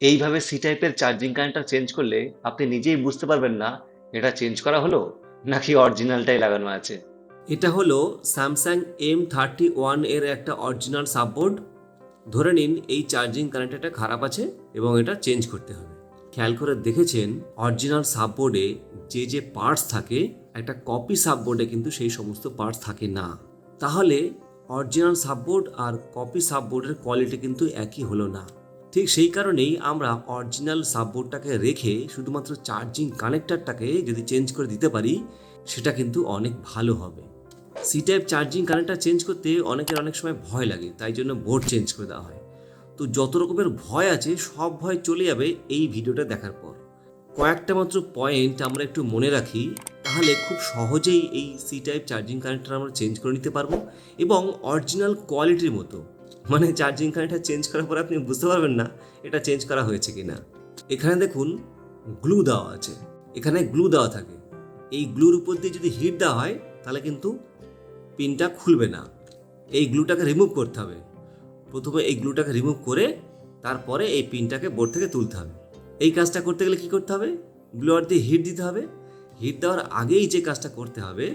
এইভাবে সি টাইপের চার্জিং কারেন্টটা চেঞ্জ করলে আপনি নিজেই বুঝতে পারবেন না, এটা চেঞ্জ করা হলো নাকি অরিজিনালটাই লাগানো আছে। এটা হলো স্যামসাং এম থার্টি ওয়ানের একটা অরিজিনাল সাববোর্ড ধরে নিন এই চার্জিং কানেক্টরটা খারাপ আছে এবং এটা চেঞ্জ করতে হবে। খেয়াল করে দেখেছেন অরিজিনাল সাববোর্ডে যে যে পার্টস থাকে, একটা কপি সাববোর্ডে কিন্তু সেই সমস্ত পার্টস থাকে না। তাহলে অরিজিনাল সাববোর্ড আর কপি সাববোর্ডের কোয়ালিটি কিন্তু একই হলো না। ঠিক সেই কারণেই আমরা অরিজিনাল সাববোর্ডটাকে রেখে শুধুমাত্র চার্জিং কানেক্টরটাকে যদি চেঞ্জ করে দিতে পারি, সেটা কিন্তু অনেক ভালো হবে। C type charging connector change করতে অনেকের অনেক সময় ভয় লাগে, তাই জন্য বোর্ড চেঞ্জ করে দেওয়া হয়। তো যত রকমের ভয় আছে, সব ভয় চলে যাবে এই ভিডিওটা দেখার পর। কয়েকটা মাত্র পয়েন্ট আমরা একটু মনে রাখি, তাহলে খুব সহজেই এই সি টাইপ চার্জিং কানেক্টর আমরা চেঞ্জ করে নিতে পারব এবং অরিজিনাল কোয়ালিটির মতো। মানে চার্জিং কানেক্টর চেঞ্জ করার পর আপনি বুঝতে পারবেন না এটা চেঞ্জ করা হয়েছে কি না এখানে দেখুন গ্লু দেওয়া আছে। এখানে গ্লু দেওয়া থাকে। এই গ্লুর উপর দিয়ে যদি হিট দেওয়া হয়, তাহলে কিন্তু পিনটা খুলবে না। এই গ্লুটাকে রিমুভ করতে হবে। প্রথমে এই গ্লুটাকে রিমুভ করে, তারপরে এই পিনটাকে বোর্ড থেকে তুলতে হবে। এই কাজটা করতে গেলে কি করতে হবে? ব্লোয়ার দিয়ে হিট দিতে হবে। হিট দেওয়ার আগেই যে কাজটা করতে হবে,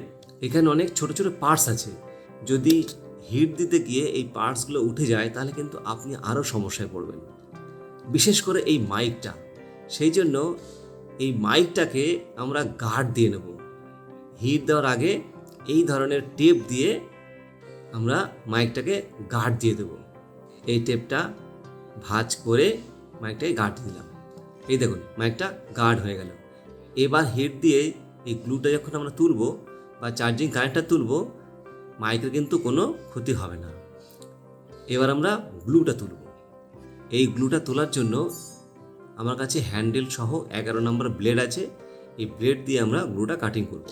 এখানে অনেক ছোট ছোট পার্টস আছে। যদি হিট দিতে গিয়ে এই পার্টসগুলো উঠে যায়, তাহলে কিন্তু আপনি আরও সমস্যায় পড়বেন। বিশেষ করে এই মাইকটা। সেই জন্য এই মাইকটাকে আমরা গার্ড দিয়ে নেব। হিট দেওয়ার আগে এই ধরনের টেপ দিয়ে আমরা মাইকটাকে গার্ড দিয়ে দেবো। এই টেপটা ভাঁজ করে মাইকটাকে গার্ড দিলাম। এই দেখুন, মাইকটা গার্ড হয়ে গেল। এবার হিট দিয়ে এই গ্লুটা যখন আমরা তুলবো বা চার্জিং কানেক্টটা তুলবো মাইকের কিন্তু কোনো ক্ষতি হবে না। এবার আমরা গ্লুটা তুলব। এই গ্লুটা তোলার জন্য আমার কাছে হ্যান্ডেল সহ এগারো নম্বর ব্লেড আছে। এই ব্লেড দিয়ে আমরা গ্লুটা কাটিং করব।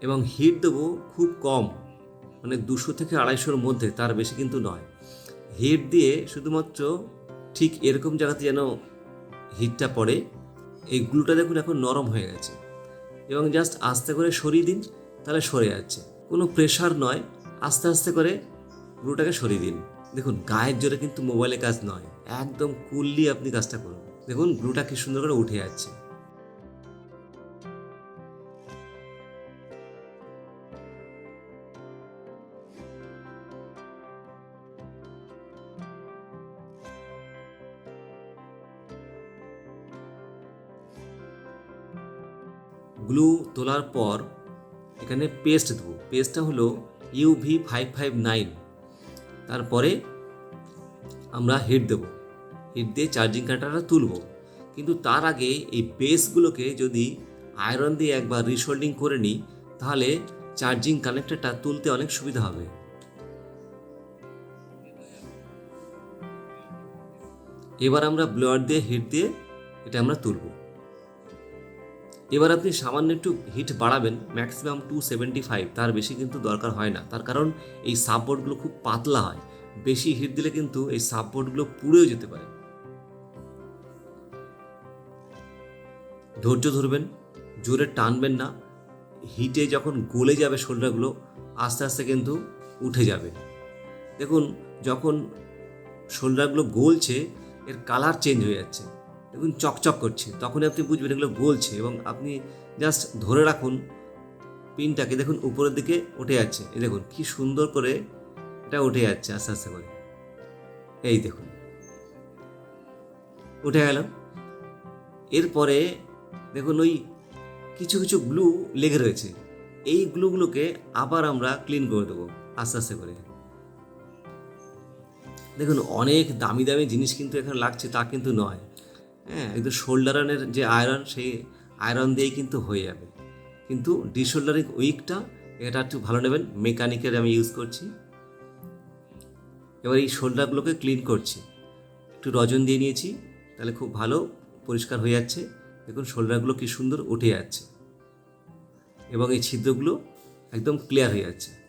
এবং হিট দেবো খুব কম মানে দুশো থেকে আড়াইশোর মধ্যে, তার বেশি কিন্তু নয়। হিট দিয়ে শুধুমাত্র ঠিক এরকম জায়গাতে যেন হিটটা পড়ে। এই গ্লুটা দেখুন এখন নরম হয়ে গেছে। এবং জাস্ট আস্তে করে সরিয়ে দিন, তাহলে সরে যাচ্ছে। কোনো প্রেশার নয়, আস্তে আস্তে করে গ্লুটাকে সরিয়ে দিন। দেখুন, গায়ের জোরে কিন্তু মোবাইলে কাজ নয়। একদম কুললি আপনি কাজটা করুন। দেখুন গ্লুটা কি সুন্দর করে উঠে যাচ্ছে। গ্লু তোলার পর এখানে পেস্ট দেবো। পেস্টটা হলো ইউভি ফাইভ ফাইভ নাইন তারপরে আমরা হিট দেবো। হিট দিয়ে চার্জিং কানেক্টারটা তুলব। কিন্তু তার আগে এই বেসগুলোকে যদি আয়রন দিয়ে একবার রিশোল্ডিং করে নিই, তাহলে চার্জিং কানেক্টরটা তুলতে অনেক সুবিধা হবে। এবার আমরা ব্লোয়ার দিয়ে হিট দিয়ে এটা আমরা তুলবো। এবার আপনি সামান্য একটু হিট বাড়াবেন ম্যাক্সিমাম টু সেভেন্টি ফাইভ তার বেশি কিন্তু দরকার হয় না। তার কারণ এই সাববোর্ডগুলো খুব পাতলা হয়। বেশি হিট দিলে কিন্তু এই সাববোর্ডগুলো পুড়েও যেতে পারে। ধৈর্য ধরবেন, জোরে টানবেন না। হিটে যখন গলে যাবে শোল্ডারগুলো আস্তে আস্তে কিন্তু উঠে যাবে। দেখুন, যখন শোল্ডারগুলো গলছে, এর কালার চেঞ্জ হয়ে যাচ্ছে। দেখুন চকচক করছে। তখনই আপনি বুঝবেন এগুলো গলছে এবং আপনি জাস্ট ধরে রাখুন পিনটাকে। দেখুন, উপরের দিকে উঠে যাচ্ছে। এই দেখুন, কি সুন্দর করে এটা উঠে যাচ্ছে আস্তে আস্তে করে। এই দেখুন। উঠে গেল। এরপরে দেখুন, ওই কিছু কিছু গ্লু লেগে রয়েছে। এই গ্লুগুলোকে আবার আমরা ক্লিন করে দেবো আস্তে আস্তে করে। দেখুন, অনেক দামি দামি জিনিস কিন্তু এখানে লাগছে, তা কিন্তু নয়। হ্যাঁ একটু শোল্ডারানের যে আয়রন সেই আয়রন দিয়েই কিন্তু হয়ে যাবে। কিন্তু ডিশোল্ডারিং উইকটা এটা একটু ভালো নেবেন মেকানিকের আমি ইউজ করছি। এবার এই শোল্ডারগুলোকে ক্লিন করছি। একটু রজন দিয়ে নিয়েছি, তাহলে খুব ভালো, পরিষ্কার হয়ে যাচ্ছে। দেখুন শোল্ডারগুলো কি সুন্দর উঠে যাচ্ছে। এবং এই ছিদ্রগুলো একদম ক্লিয়ার হয়ে যাচ্ছে।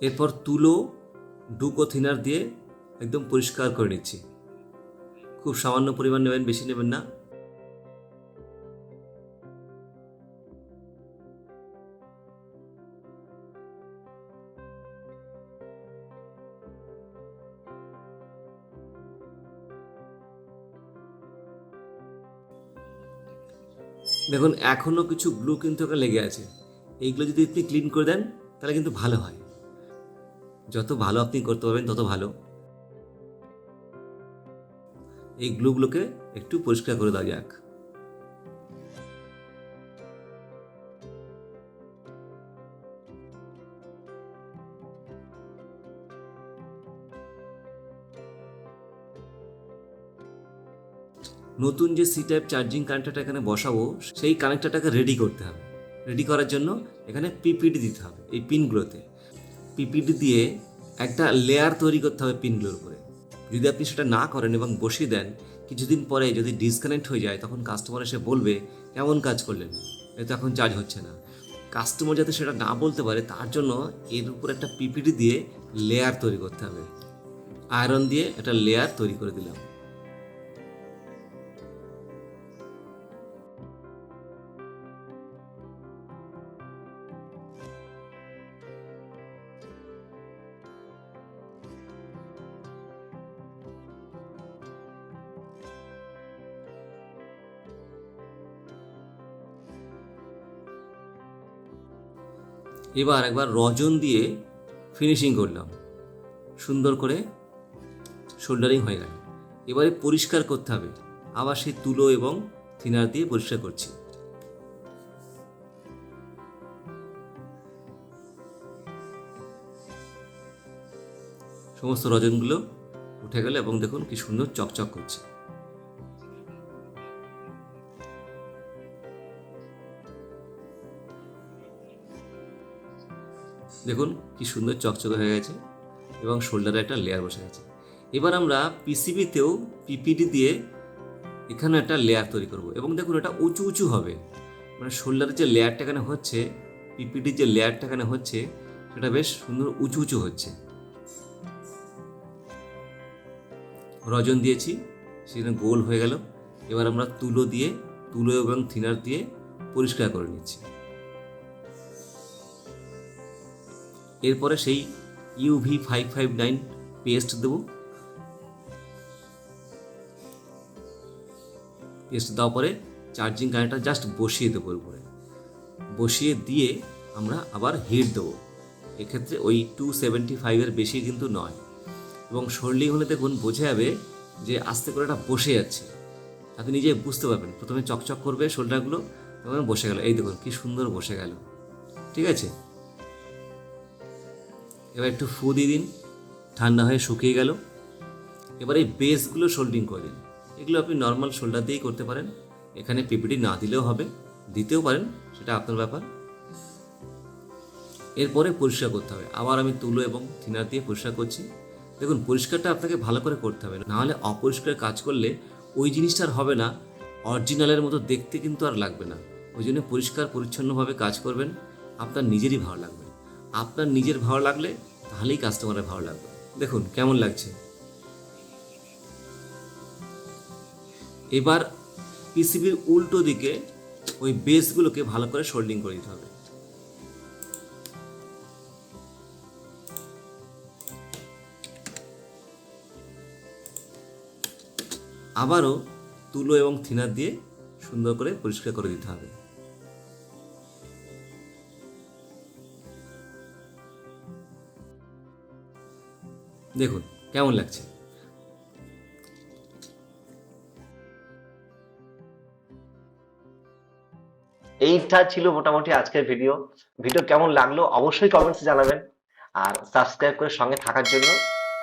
এরপর তুলো, ডুকো থিনার দিয়ে একদম পরিষ্কার করে নিচ্ছি। খুব সামান্য পরিমাণ নেবেন, বেশি নেবেন না। দেখুন এখনও কিছু গ্লু কিন্তু লেগে আছে। এইগুলো যদি আপনি ক্লিন করে দেন, তাহলে কিন্তু ভালো হয়। যত ভালো আপনি করতে পারবেন, তত ভালো। এই গ্লুগুলোকে একটু পরিষ্কার করে দেওয়া যাক। নতুন যে সি টাইপ চার্জিং কানেক্টারটা এখানে বসাবো, সেই কানেক্টারটাকে রেডি করতে হবে। রেডি করার জন্য এখানে পিপিডি দিতে হবে, এই পিনগুলোতে পিপিডি দিয়ে একটা লেয়ার তৈরি করতে হবে পিনগুলোর উপরে। যদি আপনি সেটা না করেন এবং বসিয়ে দেন, কিছুদিন পরে যদি ডিসকানেক্ট হয়ে যায়, তখন কাস্টমার এসে বলবে, কেমন কাজ করলেন? এ তো এখন চার্জ হচ্ছে না। কাস্টমার যাতে সেটা না বলতে পারে, তার জন্য এর উপর একটা পিপিডি দিয়ে লেয়ার তৈরি করতে হবে। আয়রন দিয়ে একটা লেয়ার তৈরি করে দিলাম। এবার একবার রজন দিয়ে ফিনিশিং করলাম। সুন্দর করে শোল্ডারিং হয়ে গেল। এবারে পরিষ্কার করতে হবে। আবার সেই তুলো এবং থিনার দিয়ে পরিষ্কার করছি। সমস্ত রজনগুলো উঠে গেল এবং দেখুন কি সুন্দর চকচক করছে। দেখুন কি সুন্দর চকচকে হয়ে গেছে এবং শোল্ডারে একটা লেয়ার বসে গেছে। এবার আমরা পিসিবিতেও পিপিডি দিয়ে এখানে একটা লেয়ার তৈরি করব এবং দেখুন এটা উঁচু উঁচু হবে। মানে শোল্ডারের যে লেয়ারটা এখানে হচ্ছে পিপিডির যে লেয়ারটা এখানে হচ্ছে, সেটা বেশ সুন্দর উঁচু উঁচু হচ্ছে। রজন দিয়েছি, সেখানে গোল হয়ে গেল। এবার আমরা তুলো দিয়ে, তুলো এবং থিনার দিয়ে পরিষ্কার করে নিচ্ছি। এরপরে সেই UV five five nine paste দেবো। পেস্ট দেওয়ার পরে চার্জিং কানেক্টার জাস্ট বসিয়ে দেবো উপরে। বসিয়ে দিয়ে আমরা আবার হিট দেবো। এক্ষেত্রে ওই টু সেভেন্টি ফাইভের বেশি কিন্তু নয়। এবং শোল্ডিং হলে দেখুন বোঝা যাবে যে আস্তে করে এটা বসে যাচ্ছে। আপনি নিজে বুঝতে পারবেন। প্রথমে চকচক করবে শোল্ডারগুলো তখন বসে গেল। এই দেখুন কি সুন্দর বসে গেল। ঠিক আছে? এবার একটু ফু দিয়ে দিন। ঠান্ডা হয়ে শুকিয়ে গেল। এবার এই বেসগুলো শোল্ডিং করে দিন। এগুলো আপনি নর্মাল শোল্ডার দিয়েই করতে পারেন। এখানে পিপিটি না দিলেও হবে। দিতেও পারেন, সেটা আপনার ব্যাপার। এরপরে পরিষ্কার করতে হবে। আবার আমি তুলো এবং থিনার দিয়ে পরিষ্কার করছি। দেখুন, পরিষ্কারটা আপনাকে ভালো করে করতে হবে। নাহলে অপরিষ্কার কাজ করলে ওই জিনিসটা আর হবে না। অরিজিনালের মতো দেখতে কিন্তু আর লাগবে না। ওই জন্য পরিষ্কার, পরিচ্ছন্নভাবে কাজ করবেন। আপনার নিজেরই ভালো লাগবে। আপনার নিজের ভালো লাগলে তাহলেই কাস্টমারের ভালো লাগবে। দেখুন, কেমন লাগছে? এবার পিসিবির উল্টো দিকে ওই বেসগুলোকে ভালো করে শোল্ডিং করে দিতে হবে। আবারও তুলো এবং থিনার দিয়ে সুন্দর করে পরিষ্কার করে দিতে হবে। দেখুন, কেমন লাগছে? এইটা ছিল মোটামুটি আজকের ভিডিও ভিডিও কেমন লাগল অবশ্যই কমেন্টসে জানাবেন। আর সাবস্ক্রাইব করে সঙ্গে থাকার জন্য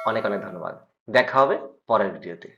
অনেক অনেক ধন্যবাদ। দেখা হবে পরের ভিডিওতে